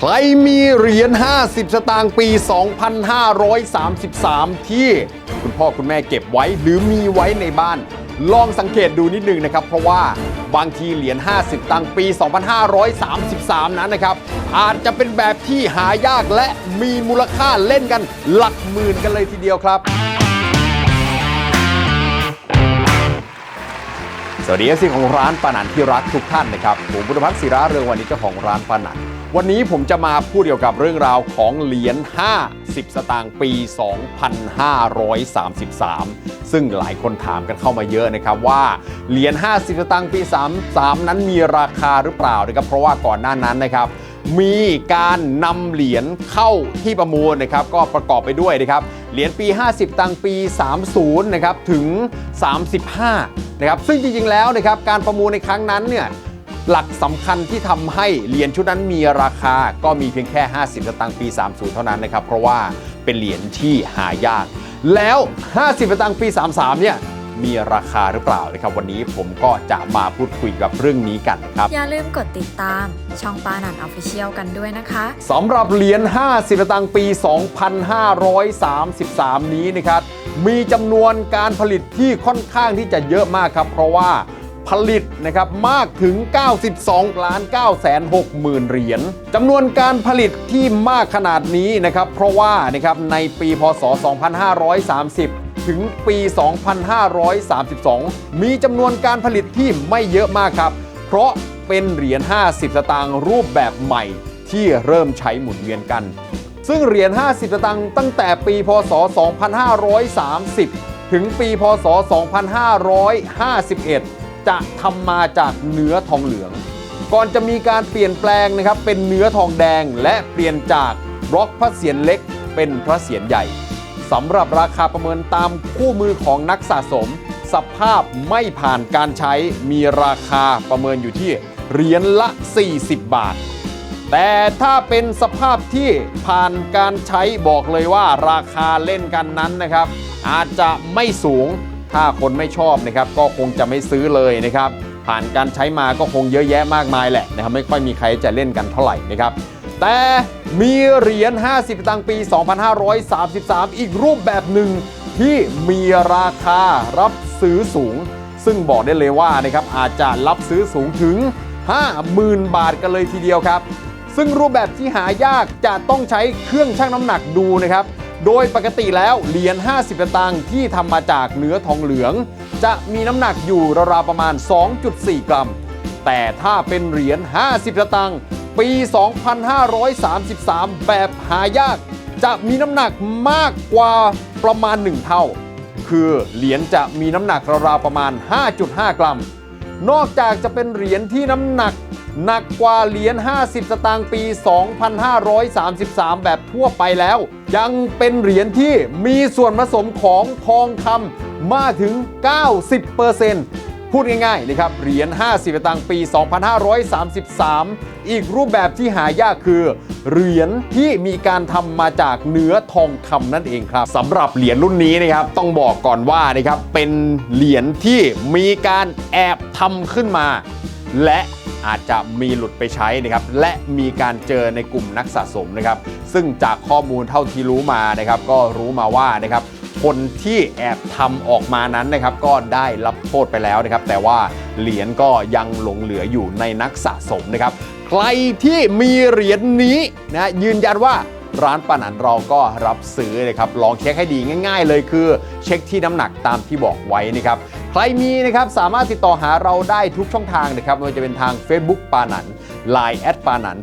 ใครมีเหรียญ 50 สตางค์ปี 2533 ที่คุณพ่อคุณแม่เก็บไว้หรือมีไว้ในบ้าน ลองสังเกตดูนิดนึงนะครับ เพราะว่าบางทีเหรียญ 50 ตังค์ปี 2533 นั้นนะครับ อาจจะเป็นแบบที่หายากและมีมูลค่าเล่นกันหลักหมื่นกันเลยทีเดียวครับ สวัสดีเอฟซีของร้านปานันที่รักทุกท่านนะครับผมบุรพัฒน์ศิระเรืองวันนี้เจ้าของร้านปานัน วันนี้ผมจะมาพูดเกี่ยวกับเรื่องราวของเหรียญ 50 สตางค์ปี 2533 ซึ่งหลายคนถามกันเข้ามาเยอะนะครับว่าเหรียญ 50 สตางค์ปี 33 นั้นมีราคาหรือเปล่านะครับเพราะว่าก่อนหน้านั้นนะครับมีการนำเหรียญเข้าที่ประมูลนะครับก็ประกอบไปด้วยนะครับเหรียญปี 50 ตังค์ปี 30 นะครับถึง 35 นะครับซึ่งจริงๆแล้วนะครับการประมูลในครั้งนั้นเนี่ย หลักสำคัญที่ทำให้เหรียญชุดนั้นมีราคาก็มีเพียงแค่ 50สตางค์ปี 30 เท่านั้นนะครับ เพราะว่าเป็นเหรียญที่หายาก แล้ว 50สตางค์ปี 33 เนี่ยมีราคาหรือเปล่านะครับ วันนี้ผมก็จะมาพูดคุยกับเรื่องนี้กันนะครับ อย่าลืมกดติดตาม ช่องปานันออฟฟิเชียลกันด้วยนะคะสำหรับเหรียญ 50สตางค์ปี 2533 นี้นะครับ มีจำนวนการผลิตที่ค่อนข้างที่จะเยอะมากครับ เพราะว่า ผลิตนะครับมากถึง 92ล้าน9แสน6หมื่นเหรียญจำนวนการผลิตที่มากขนาดนี้นะครับเพราะว่านะครับในปีพศ 2530ถึงปี 2532 มีจำนวนการผลิตที่ไม่เยอะมากครับ เพราะเป็นเหรียญ 50 สตางค์รูปแบบใหม่ที่เริ่มใช้หมุนเวียนกัน ซึ่งเหรียญ 50 สตางค์ตั้งแต่ปี พศ 2530 ถึงปี พศ 2551 จะทำมาจากเนื้อทองเหลือง ก่อนจะมีการเปลี่ยนแปลงนะครับเป็นเนื้อทองแดงและเปลี่ยนจากบล็อกพระเศียรเล็ก เป็นพระเศียรใหญ่สำหรับราคาประเมินตามคู่มือของนักสะสม สภาพไม่ผ่านการใช้มีราคาประเมินอยู่ที่เหรียญละ 40 บาท แต่ถ้าเป็นสภาพที่ผ่านการใช้บอกเลยว่าราคาเล่นกันนั้นนะครับ อาจจะไม่สูง ถ้าคนไม่ชอบนะครับก็คงจะไม่ซื้อเลยนะครับ ผ่านการใช้มาก็คงเยอะแยะมากมายแหละนะครับไม่ค่อยมีใครจะเล่นกันเท่าไหร่นะครับ แต่มีเหรียญ 50 ตังปี 2533 อีกรูปแบบหนึ่งที่มีราคารับซื้อสูง ซึ่งบอกได้เลยว่านะครับอาจจะรับซื้อสูงถึง 50,000 บาทกันเลยทีเดียวครับ ซึ่งรูปแบบที่หายากจะต้องใช้เครื่องชั่งน้ำหนักดูนะครับ โดยปกติแล้วเหรียญ 50 สตางค์ที่ทำมาจากเนื้อทองเหลือง จะมีน้ำหนักอยู่ราวๆประมาณ 2.4 กรัม แต่ถ้าเป็นเหรียญ 50 สตางค์ปี 2533 แบบหายาก จะมีน้ำหนักมากกว่าประมาณ 1 เท่า คือเหรียญจะมีน้ำหนักราวๆประมาณ 5.5 กรัม นอกจากจะเป็นเหรียญที่น้ำหนัก หนักกว่าเหรียญ 50 สตางค์ปี 2533 แบบทั่วไปแล้ว ยังเป็นเหรียญที่มีส่วนผสมของทองคำมากถึง 90%พูดง่ายๆนะครับ เหรียญ 50 สตางค์ปี 2533 อีกรูปแบบที่หายากคือ เหรียญที่มีการทำมาจากเนื้อทองคำนั่นเองครับสำหรับเหรียญรุ่นนี้นะครับ ต้องบอกก่อนว่านะครับเป็นเหรียญที่มีการแอบทำขึ้นมา และ อาจจะมีหลุดไปใช้นะครับและมีการเจอในกลุ่มนักสะสมนะครับซึ่งจากข้อมูลเท่าที่รู้มานะครับก็รู้มาว่านะครับคนที่แอบทำออกมานั้นนะครับก็ได้รับโทษไปแล้วนะครับแต่ว่าเหรียญก็ยังหลงเหลืออยู่ในนักสะสมนะครับใครที่มีเหรียญนี้นะยืนยันว่าร้านปานันเราก็รับซื้อนะครับลองเช็คให้ดีง่าย ๆ เลยคือ เช็คที่น้ำหนักตามที่บอกไว้นะครับ ใครมีนะครับสามารถติดต่อหาเราได้ทุกช่องทางนะครับไม่ว่าจะเป็นทาง Facebook ปานัน Line แอดปานัน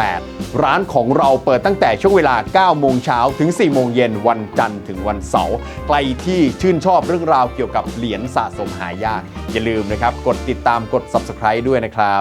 888 ร้านของเราเปิดตั้งแต่ช่วงเวลา 9 โมงเช้าถึง 4 โมงเย็นวันจันทร์ถึงวันเสาร์ใครที่ชื่นชอบเรื่องราวเกี่ยวกับเหรียญสะสมหายาก อย่าลืมนะครับ กดติดตามกด Subscribe ด้วยนะครับ